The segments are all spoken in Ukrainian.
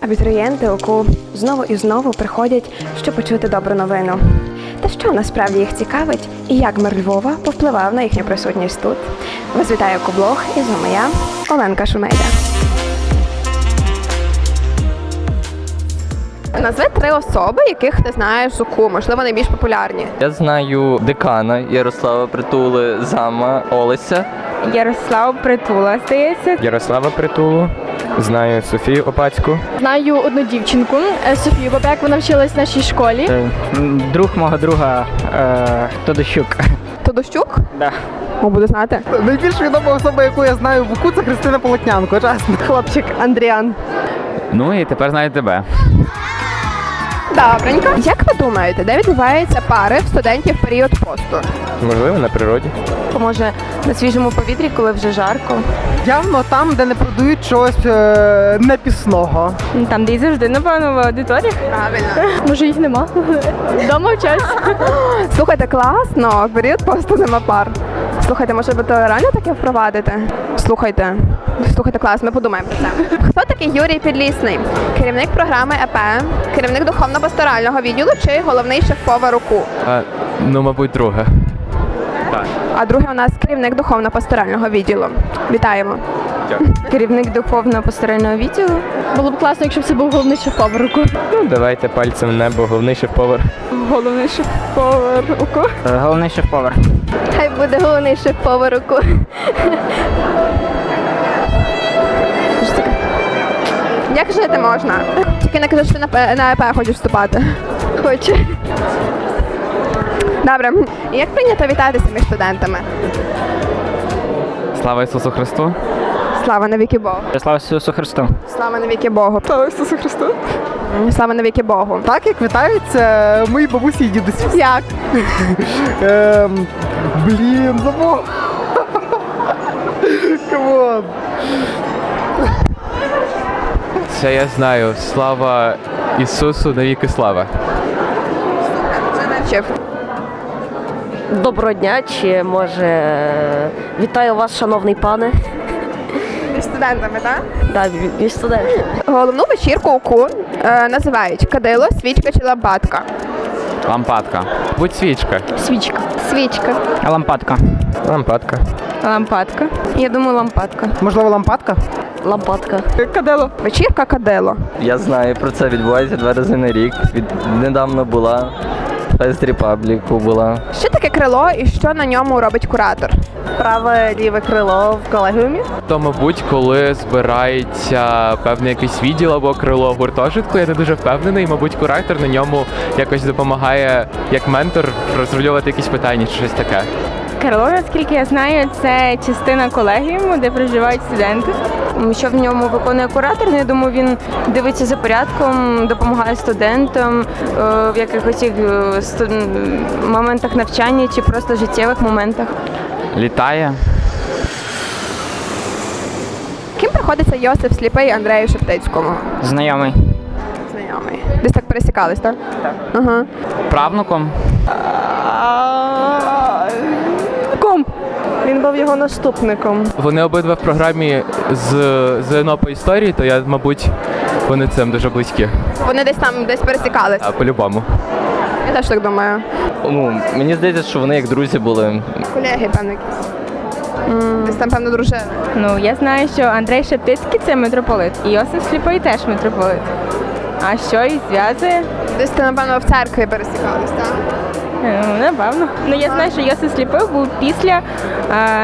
Абітурієнти ОКУ знову і знову приходять, щоб почути добру новину. Та що насправді їх цікавить і як мир Львова повпливав на їхню присутність тут? Вас вітає Коблог і з вами я, Оленка Шумейда. Назви три особи, яких ти знаєш з УКУ, можливо, найбільш популярні. Я знаю декана Ярослава Притули, зама Олеся. Ярослав Притула, здається. Ярослава Притулу, знаю Софію Опацьку. Знаю одну дівчинку е, Софію Бабек, вона вчилась в нашій школі. Е, Друг мого друга е, Тодощук. Тодощук? Да. Ми буде знати. Найбільш відома особа, яку я знаю в УКУ, це Христина Полотнянко, чесно. Хлопчик Андріан. Ну і тепер знаю тебе. Добренько. Як ви думаєте, де відбуваються пари в студентів в період посту? Можливо, на природі. Може, на свіжому повітрі, коли вже жарко? Явно там, де не продають чогось е, непісного. Там, де і завжди, напевно, в аудиторіях. Правильно. Може, їх нема. Вдома вчась. Слухайте, класно, в період посту нема пар. Слухайте, може ви то реально таке впровадите? Слухайте. Слухайте, клас, ми подумаємо про це. Хто такий Юрій Підлісний? Керівник програми ЕП, керівник духовно-пасторального відділу чи головний шеф-повар УКУ? А, ну, мабуть, друге. А другий у нас керівник духовно-пасторального відділу. Вітаємо. Керівник духовного пасторального відділу. Було б класно, якщо б це був головний шеф-повар УКУ. Ну, давайте пальцем в небо, головний шеф-повар. Головний шеф-повар УКУ. Е, Головний шеф-повар. Хай буде головний шеф-повар УКУ. Як жити можна? Тільки не кажи, що ти на, на ЕП хочеш вступати. Хочу. Добре. І Як прийнято вітатися між студентами? Слава Ісусу Христу! Слава навіки Богу. Слава Ісусу Христу. Слава навіки Богу. Слава Ісусу Христу. Слава навіки Богу. Так як вітаються мої бабусі і дідусі. Як? Ем, блін, забув. Камон. Це я знаю. Слава Ісусу, навіки слава. Вчив. Доброго дня, чи може вітаю вас, шановний пане. Між студентами, так? Да, ві- мій студент. Головну вечірку УКУ е, називають кадило, свічка чи лампадка. Лампадка. Будь свічка. Свічка. Свічка. Лампадка. Лампадка. Лампадка. Я думаю, лампадка. Можливо, лампадка? Лампадка. Кадило. Вечірка кадило. Я знаю про це відбувається два рази на рік. Від недавно була Фест Репабліку була. Що таке крило і що на ньому робить куратор? Праве ліве крило в колегіумі. То, мабуть, коли збирається певний якийсь відділ або крило гуртожитку, я не дуже впевнений. Мабуть, куратор на ньому якось допомагає як ментор розрулювати якісь питання чи щось таке. Крило, наскільки я знаю, це частина колегіуму, де проживають студенти. Що в ньому виконує куратор? Ну, Я думаю, він дивиться за порядком, допомагає студентам е, в якихось е, моментах навчання чи просто життєвих моментах. Літає. Ким приходиться Йосиф Сліпий Андрею Шептицькому? Знайомий. Знайомий. Десь так пересікались, так? Так. Ага. Правнуком. Ком. Він був його наступником. Вони обидва в програмі з ЗНО по історії, то я, мабуть, вони цим дуже близькі. Вони десь там десь пересікались. А по-любому. Я теж так думаю. Ну, мені здається, що вони як друзі були. Колеги, певно, якісь. Десь там, певно, дружили. Ну, я знаю, що Андрей Шептицький це митрополит, і Йосиф Сліпий теж митрополит. А що їх зв'язує? Десь, ти, напевно, в церкві пересікались, так? Е, Ну, напевно. Ну, я знаю, що Йосиф Сліпий був після е,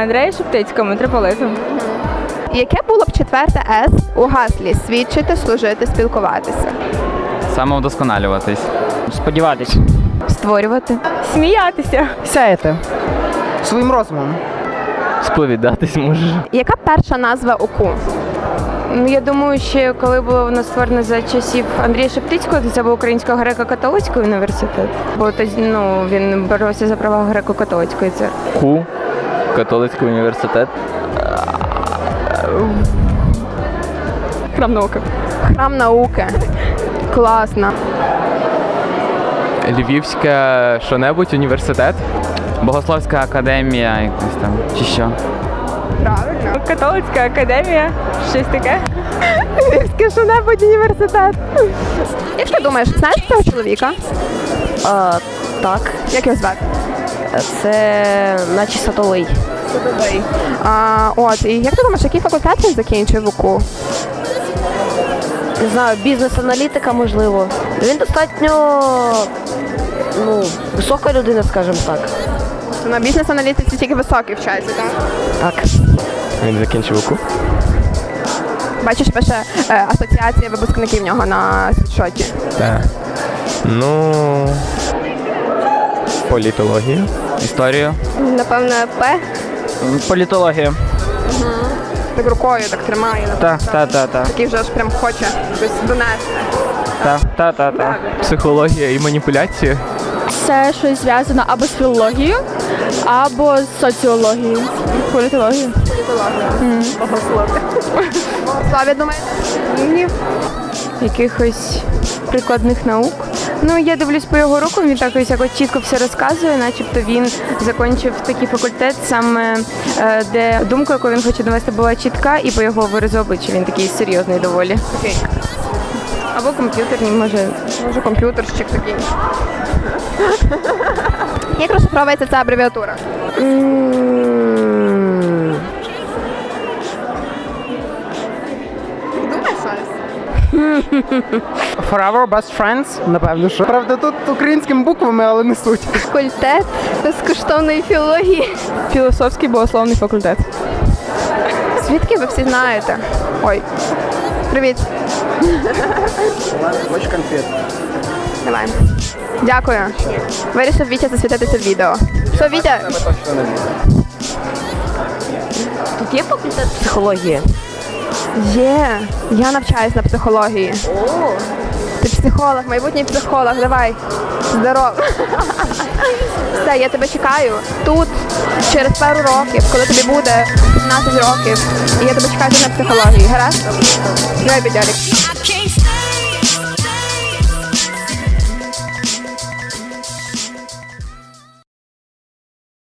Андрея Шептицького митрополитом. Яке було б четверте С у гаслі свідчити, служити, спілкуватися? Самовдосконалюватись. Сподіватись. Створювати. Сміятися. Сяєте. Своїм розумом. Сповідатись може. Яка перша назва УКУ? Ну, Я думаю, що коли було воно створено за часів Андрія Шептицького, то це був Українсько греко-католицький університет. Бо тоді ну, він боровся за права греко-католицької церкви. КУ, католицький університет. Храм науки. Храм науки. Класно. Львівське що-небудь, університет. Богословська академія якась там, чи що? Правильно. Католицька академія, щось таке. Львівський що-небудь університет. Як ти думаєш, знаєш цього чоловіка? А, так, Як його звати? це наче садовий. А, от, і як ти думаєш, який факультет він закінчив УКУ? Не знаю, бізнес-аналітика, можливо. Він достатньо ну, висока людина, скажімо так. На бізнес-аналітиці тільки високі вчаться, так? Так. Він закінчив УКУ. Бачиш, пише е, асоціація випускників в нього на світшоті. Так. Ну. Політологія. Історію. Напевно, П. Політологія. Так рукою так тримає. Та, та, та, та. Такий вже аж прям хоче щось донести. Та, та, та, та. Психологія і маніпуляції. Це щось зв'язано або з філологією, або з соціологією. Політологією. Славі, думаєте? Ні. Якихось прикладних наук. Ну, я дивлюсь по його руху, він так ось якось чітко все розказує, начебто він закінчив такий факультет, саме е, де думка, яку він хоче довести, була чітка, і по його виразу обличчя він такий серйозний доволі. Окей. Або комп'ютерні, може. Може, комп'ютерщик такий. Як розшифровується ця абревіатура? Думаєш щось? Forever best friends, напевно, що. Правда, тут українськими буквами, але не суть. Факультет безкоштовної філології. Філософський богословний факультет. Звідки ви всі знаєте? Ой. Привіт. Хоч конфет. Давай. Дякую. Вирішив Вітя засвітитися в відео. Що, Вітя? Тут є факультет психології? Є. Я навчаюсь на психології. Ти психолог, майбутній психолог, давай. Здоров. Все, я тебе чекаю тут через пару років, коли тобі буде 15 років. І я тебе чекаю тут на психології. Гаразд? Давай, Бідярик.